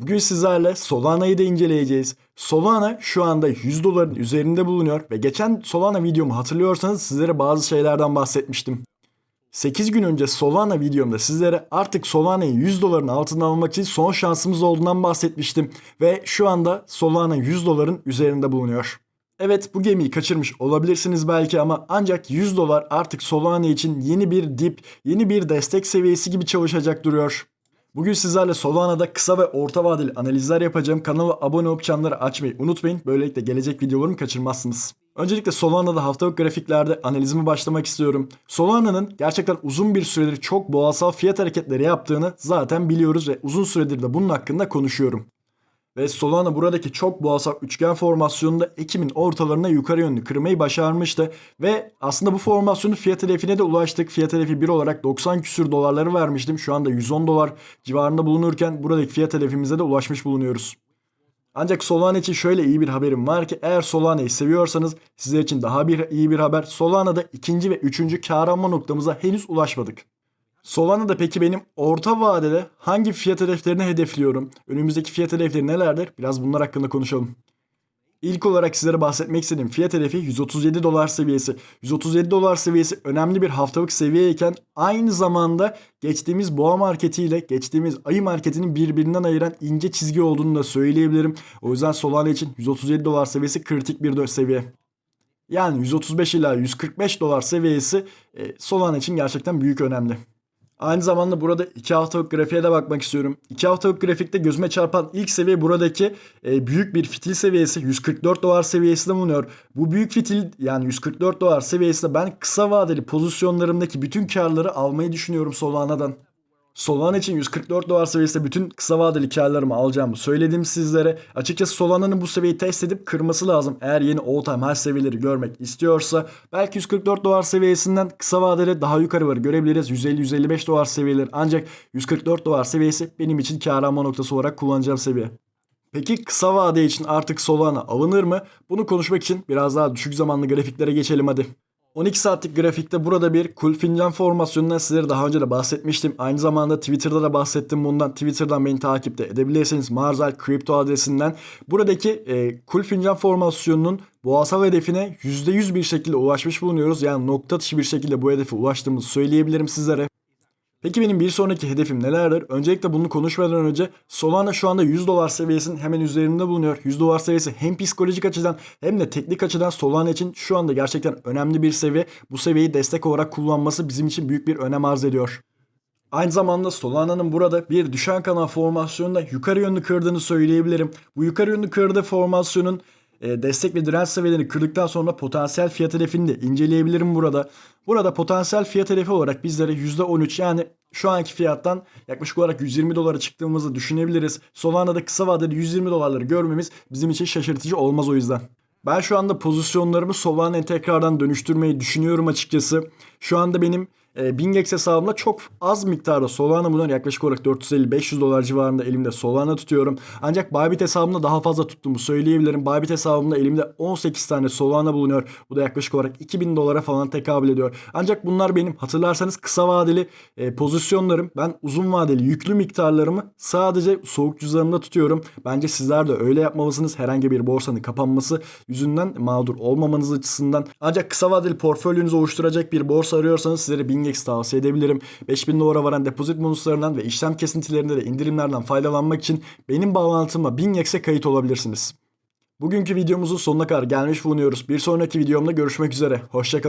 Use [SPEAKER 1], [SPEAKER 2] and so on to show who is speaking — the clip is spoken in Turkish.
[SPEAKER 1] Bugün sizlerle Solana'yı da inceleyeceğiz. Solana şu anda 100 doların üzerinde bulunuyor ve geçen Solana videomu hatırlıyorsanız sizlere bazı şeylerden bahsetmiştim. 8 gün önce Solana videomda sizlere artık Solana'yı 100 doların altına almak için son şansımız olduğundan bahsetmiştim. Ve şu anda Solana 100 doların üzerinde bulunuyor. Evet bu gemiyi kaçırmış olabilirsiniz belki ama ancak 100 dolar artık Solana için yeni bir dip, yeni bir destek seviyesi gibi çalışacak duruyor. Bugün sizlerle Solana'da kısa ve orta vadeli analizler yapacağım. Kanala abone olup çanları açmayı unutmayın. Böylelikle gelecek videolarımı kaçırmazsınız. Öncelikle Solana'da haftalık grafiklerde analizime başlamak istiyorum. Solana'nın gerçekten uzun bir süredir çok boğasal fiyat hareketleri yaptığını zaten biliyoruz ve uzun süredir de bunun hakkında konuşuyorum. Ve Solana buradaki çok boğasal üçgen formasyonunda Ekim'in ortalarına yukarı yönlü kırmayı başarmıştı. Ve aslında bu formasyonun fiyat hedefine de ulaştık. Fiyat hedefi 1 olarak 90 küsür dolarları vermiştim. Şu anda 110 dolar civarında bulunurken buradaki fiyat hedefimize de ulaşmış bulunuyoruz. Ancak Solana için şöyle iyi bir haberim var ki eğer Solana'yı seviyorsanız sizler için daha bir iyi bir haber. Solana'da ikinci ve üçüncü kar noktamıza henüz ulaşmadık. Solana'da peki benim orta vadede hangi fiyat hedeflerini hedefliyorum? Önümüzdeki fiyat hedefleri nelerdir? Biraz bunlar hakkında konuşalım. İlk olarak sizlere bahsetmek istediğim fiyat hedefi 137 dolar seviyesi. 137 dolar seviyesi önemli bir haftalık seviyeyken aynı zamanda geçtiğimiz boğa marketi ile geçtiğimiz ayı marketinin birbirinden ayıran ince çizgi olduğunu da söyleyebilirim. O yüzden Solana için 137 dolar seviyesi kritik bir seviye. Yani 135 ila 145 dolar seviyesi e, Solana için gerçekten büyük önemli. Aynı zamanda burada 2 haftalık grafiğe de bakmak istiyorum. 2 haftalık grafikte gözüme çarpan ilk seviye buradaki e, büyük bir fitil seviyesi 144 dolar seviyesinde bulunuyor. Bu büyük fitil yani 144 dolar seviyesinde ben kısa vadeli pozisyonlarımdaki bütün karları almayı düşünüyorum Solana'dan. Solana için 144 dolar seviyesinde bütün kısa vadeli karlarımı alacağımı söyledim sizlere. Açıkçası Solana'nın bu seviyeyi test edip kırması lazım. Eğer yeni all time high seviyeleri görmek istiyorsa belki 144 dolar seviyesinden kısa vadeli daha yukarı var görebiliriz. 150-155 dolar seviyeleri ancak 144 dolar seviyesi benim için kar noktası olarak kullanacağım seviye. Peki kısa vade için artık Solana alınır mı? Bunu konuşmak için biraz daha düşük zamanlı grafiklere geçelim hadi. 12 saatlik grafikte burada bir kul fincan formasyonundan sizlere daha önce de bahsetmiştim. Aynı zamanda Twitter'da da bahsettim bundan. Twitter'dan beni takipte edebilirsiniz. Marzal Crypto adresinden. Buradaki e, kul fincan formasyonunun boğasal hedefine %100 bir şekilde ulaşmış bulunuyoruz. Yani nokta atışı bir şekilde bu hedefe ulaştığımızı söyleyebilirim sizlere. Peki benim bir sonraki hedefim nelerdir? Öncelikle bunu konuşmadan önce Solana şu anda 100 dolar seviyesinin hemen üzerinde bulunuyor. 100 dolar seviyesi hem psikolojik açıdan hem de teknik açıdan Solana için şu anda gerçekten önemli bir seviye. Bu seviyeyi destek olarak kullanması bizim için büyük bir önem arz ediyor. Aynı zamanda Solana'nın burada bir düşen kanal formasyonunda yukarı yönlü kırdığını söyleyebilirim. Bu yukarı yönlü kırdığı formasyonun e, destek ve direnç seviyelerini kırdıktan sonra potansiyel fiyat hedefini de inceleyebilirim burada. Burada potansiyel fiyat hedefi olarak bizlere %13 yani şu anki fiyattan yaklaşık olarak 120 dolara çıktığımızı düşünebiliriz. Solana'da kısa vadede 120 dolarları görmemiz bizim için şaşırtıcı olmaz o yüzden. Ben şu anda pozisyonlarımı Solana'ya tekrardan dönüştürmeyi düşünüyorum açıkçası. Şu anda benim e, Bingex hesabımda çok az miktarda Solana bulunuyor. Yaklaşık olarak 450-500 dolar civarında elimde Solana tutuyorum. Ancak Bybit hesabımda daha fazla tuttuğumu söyleyebilirim. Bybit hesabımda elimde 18 tane Solana bulunuyor. Bu da yaklaşık olarak 2000 dolara falan tekabül ediyor. Ancak bunlar benim hatırlarsanız kısa vadeli e, pozisyonlarım. Ben uzun vadeli yüklü miktarlarımı sadece soğuk cüzdanımda tutuyorum. Bence sizler de öyle yapmalısınız. Herhangi bir borsanın kapanması yüzünden mağdur olmamanız açısından. Ancak kısa vadeli portföyünüzü oluşturacak bir borsa arıyorsanız sizlere Bingex tavsiye edebilirim. 5000 dolara varan depozit bonuslarından ve işlem kesintilerinde de indirimlerden faydalanmak için benim bağlantımla Bingex'e kayıt olabilirsiniz. Bugünkü videomuzun sonuna kadar gelmiş bulunuyoruz. Bir sonraki videomda görüşmek üzere. Hoşçakalın.